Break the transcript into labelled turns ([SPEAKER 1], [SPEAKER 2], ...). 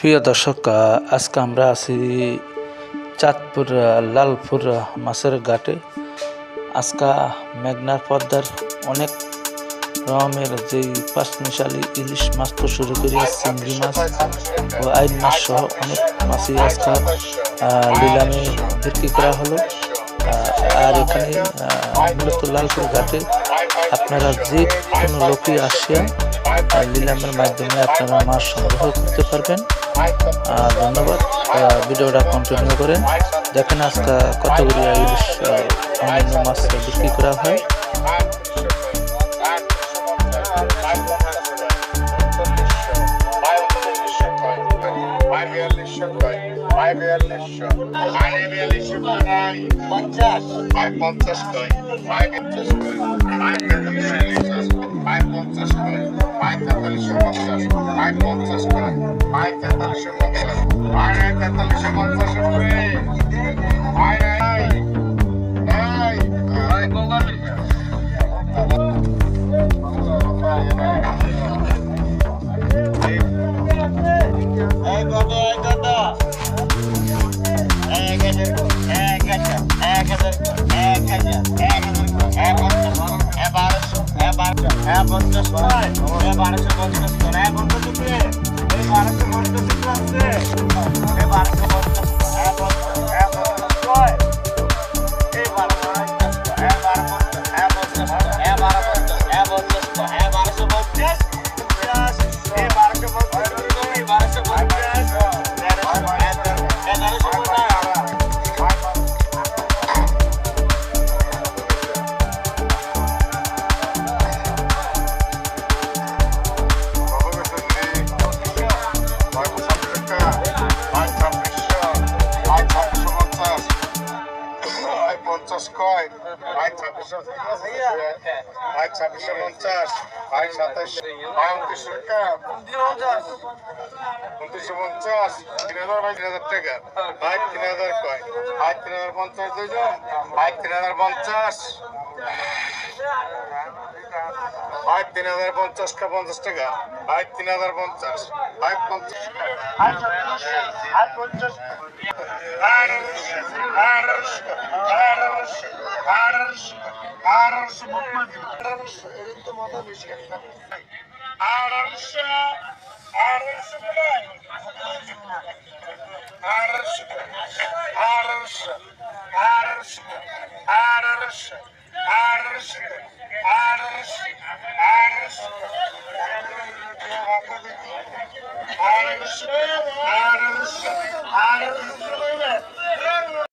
[SPEAKER 1] প্রিয় দর্শক আজকে আমরা আছি চাঁদপুর লালপুর মাছের ঘাটে। আজকা মেঘনার পদ্মার অনেক রকমের যে পাঁচমিশালি ইলিশ মাছ তো শুরু করি চিংড়ি মাছ
[SPEAKER 2] ও
[SPEAKER 1] আইন মাছ সহ অনেক মাছই আজকা নিলামে বিক্রি করা হলো।
[SPEAKER 2] আর এখানে
[SPEAKER 1] মূলত লালপুর ঘাটে
[SPEAKER 2] আপনারা যে কোনো লোকই আসিয়া নিলামের মাধ্যমে আপনারা মাছ সংগ্রহ করতে পারবেন আর ধন্যবাদ ভিডিওটা কন্টিনিউ করেন দেখেন আজকে
[SPEAKER 1] কতগুলি ইলিশ অন্যান্য মাছ বিক্রি করা হয়
[SPEAKER 3] পঞ্চাশ
[SPEAKER 2] পঞ্চাশ পঞ্চাশ ಪೈತಲ್ ಶುಭ ಆಯ್ತು
[SPEAKER 3] বারোশো পঞ্চাশ এ বারোশো পঞ্চাশ এ পঞ্চাশ এই বারোশো পঞ্চাশ আসছে আছে বারোশো পঞ্চাশ
[SPEAKER 2] আয় ছাব্বিশশো আয় ছাব্বিশশো পঞ্চাশ আয় সাতাশ আয় উনত্রিশশো টাকা উনত্রিশশো পঞ্চাশ তিন হাজার বাই তিন হাজার টাকা আয় তিন হাজার কয় আয় তিন হাজার পঞ্চাশ দুইজন আয় তিন হাজার পঞ্চাশ আয় তিন হাজার পঞ্চাশ কা পঞ্চাশ টাকা আয় তিন হাজার পঞ্চাশ আয় পঞ্চাশ
[SPEAKER 3] আর পঞ্চাশ
[SPEAKER 2] ఆర్డర్స్ ఆర్డర్స్ ముఖ్యమంత్రి ఆర్డర్స్ ఎరుతు మొదలు తీసుకెళ్తాం ఆర్డర్స్ ఆర్డర్స్ కూడా orders orders orders orders orders orders orders orders orders orders